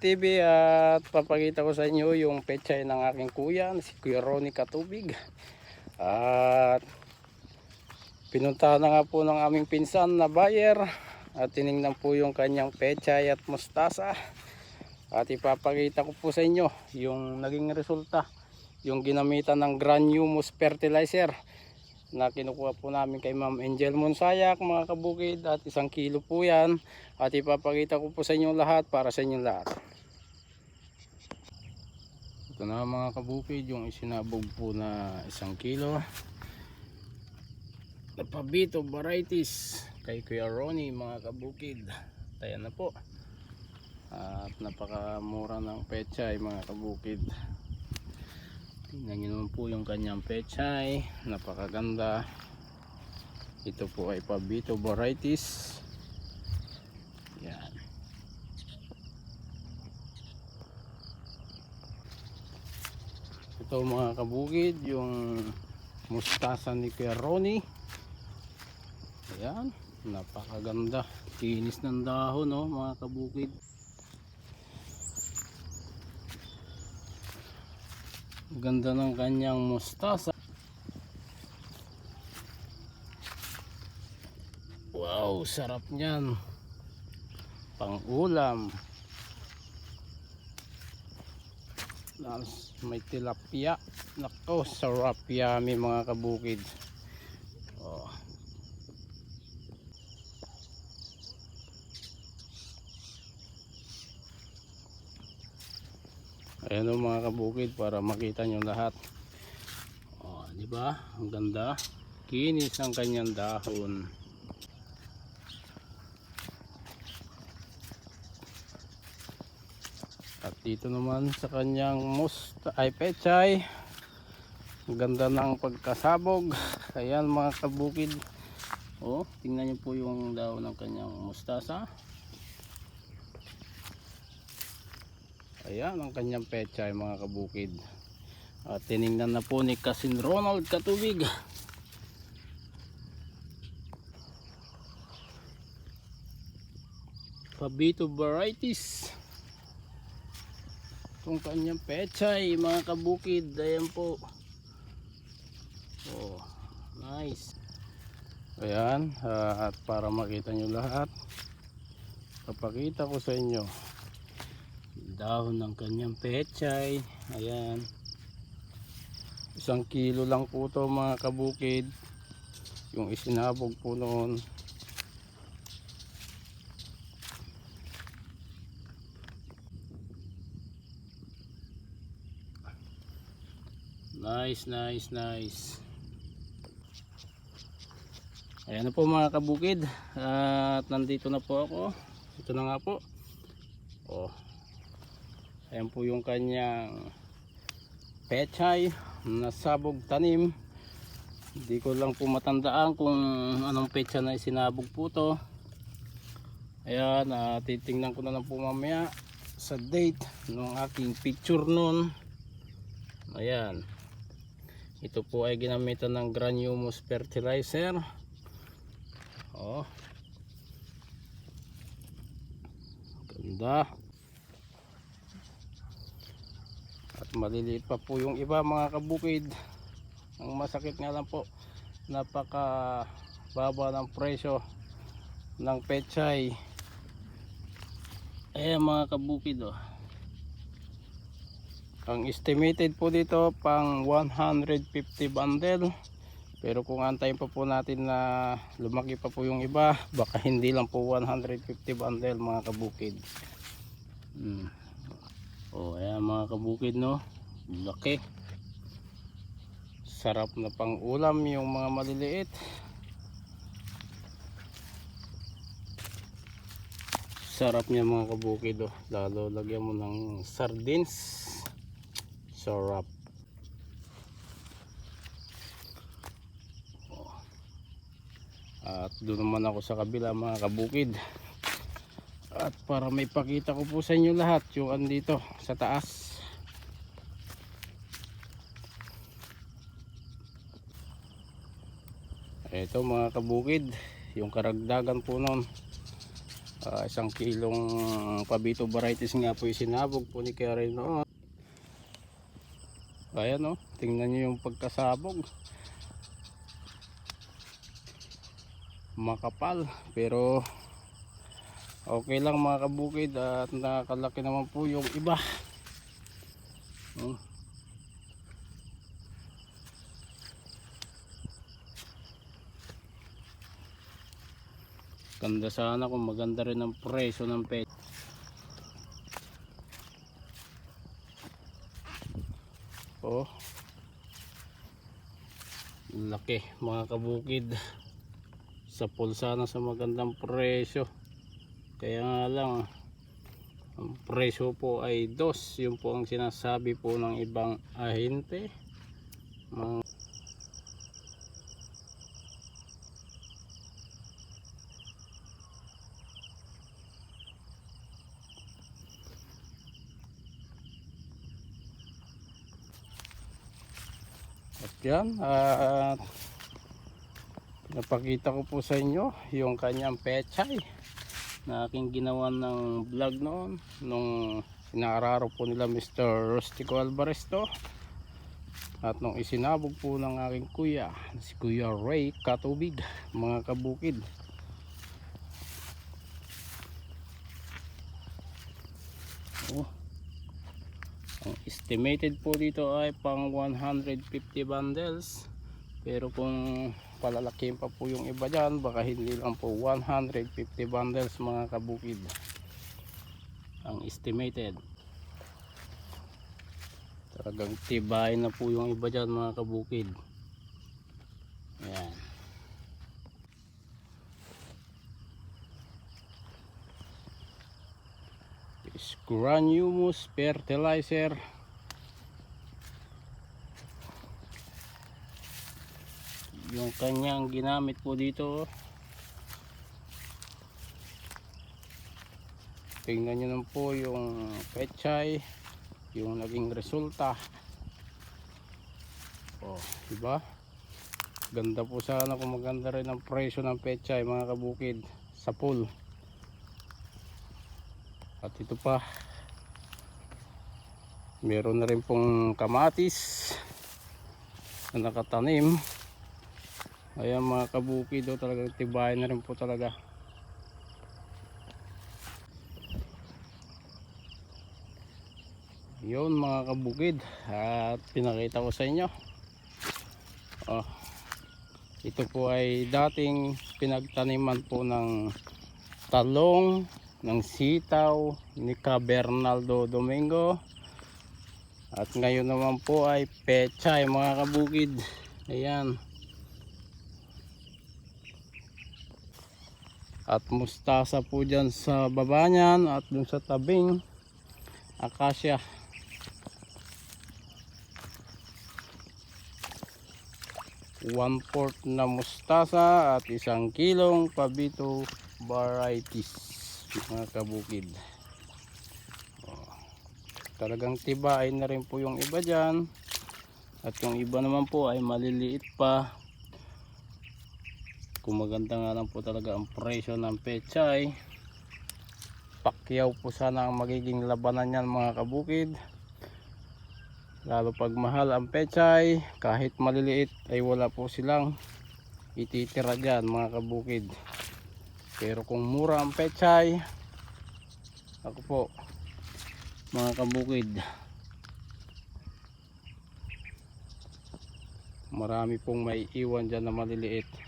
TV at papakita ko sa inyo yung pechay ng aking kuya, si Kuya Ronnie Katubig. At pinuntahan na nga po ng aming pinsan na buyer at tiningnan po yung kanyang pechay at mustasa. At ipapakita ko po sa inyo yung naging resulta, yung ginamitan ng Granumus fertilizer na kinukuha po namin kay Ma'am Angel Monsayak mga kabukid at isang kilo po yan at ipapakita ko po sa inyo lahat para sa inyo lahat ito na mga kabukid yung isinabog po na isang kilo na pabito varieties kay Kuya Ronnie mga kabukid tayo na po at napakamura ng pechay mga kabukid Tingnan nyo naman po yung kanyang pechay. Napakaganda. Ito po ay pabito varieties. Yan. Ito mga kabukid, yung mustasa ni Kuya Ronnie. Ayan. Napakaganda. Kinis ng dahon no, mga kabukid. Ganda ng kanyang mustasa. Wow, sarap niyan. Pang ulam. May tilapia. Nako, sarap yummy mga kabukid. Oh. Ayan o mga kabukid para makita nyo lahat. Oh, di ba? Ang ganda. Kinis ang kanyang dahon. Dito naman sa kanyang musta ay pechay. Ganda ng pagkasabog. Ayan mga kabukid. Oh, tingnan niyo po yung dahon ng kanyang mustasa. Ayan ang kanyang pechay mga kabukid. At tiningnan na po ni Kasin Ronald Katubig. Fabito varieties. Itong kanyang pechay mga kabukid. Ayan po. Oh, nice. Ayan, ah, at para makita nyo lahat, papakita ko sa inyo dahon ng kanyang pechay ayan isang kilo lang po to mga kabukid yung isinabog po noon nice nice nice ayan na po mga kabukid at nandito na po ako ito na nga po oh Ayan po yung kanyang pechay na sabog tanim. Hindi ko lang po matandaan kung anong petsa na isinabog po to. Ayan, uh, titingnan ko na lang po mamaya sa date ng aking picture nun. Ayan. Ito po ay ginamitan ng granumus fertilizer. Oh. Ganda. at maliliit pa po yung iba mga kabukid ang masakit nga lang po napaka baba ng presyo ng pechay ayan mga kabukid oh. Ang estimated po dito pang 150 bundle pero kung antayin pa po natin na lumaki pa po yung iba baka hindi lang po 150 bundle mga kabukid hmm. Oh, ayan mga kabukid no. Laki. Sarap na pang ulam yung mga maliliit. Sarap niya mga kabukid oh. Lalo lagyan mo ng sardines. Sarap. At doon naman ako sa kabila mga kabukid at para may pakita ko po sa inyo lahat yung andito sa taas ito mga kabukid yung karagdagan po nun Ah, isang kilong pabito varieties nga po yung sinabog po ni Karen noon. Ayan no, tingnan nyo yung pagkasabog. Makapal, pero okay lang mga kabukid at nakakalaki naman po yung iba. Hmm. Ganda sana kung maganda rin ang presyo ng pet. Oh. Laki mga kabukid. Sa pulsana sa magandang presyo. Kaya nga lang ang presyo po ay dos. Yun po ang sinasabi po ng ibang ahente. Mga yan, at napakita ko po sa inyo yung kanyang pechay na aking ginawa ng vlog noon nung inaararo po nila Mr. Rustico Alvarez to at nung isinabog po ng aking kuya si Kuya Ray Katubig mga kabukid oh. Ang estimated po dito ay pang 150 bundles. Pero kung palalakihin pa po yung iba dyan, baka hindi lang po 150 bundles mga kabukid. Ang estimated. Talagang tibay na po yung iba dyan mga kabukid. Ayan. Granumus fertilizer yung kanyang ginamit po dito tingnan nyo lang po yung pechay yung naging resulta. Oh diba? Ganda po sana kung maganda rin ang presyo ng pechay mga kabukid sa pool. At ito pa meron na rin pong kamatis na nakatanim ayan mga kabukid o talagang tibay na rin po talaga. Yun mga kabukid. At pinakita ko sa inyo. Oh, ito po ay dating pinagtaniman po ng talong ng sitaw ni Ka Bernaldo Domingo. At ngayon naman po ay pechay mga kabukid. Ayan at mustasa po dyan sa baba niyan at dun sa tabing akasya. One fourth na mustasa at isang kilong pabito varieties mga kabukid. Oh, talagang tibain na rin po yung iba dyan. At yung iba naman po ay maliliit pa kung maganda nga lang po talaga ang presyo ng pechay pakyaw po sana ang magiging labanan yan mga kabukid. Lalo pag mahal ang pechay kahit maliliit ay wala po silang ititira dyan mga kabukid. Pero kung mura ang pechay ako po mga kabukid. Marami pong may iwan dyan na maliliit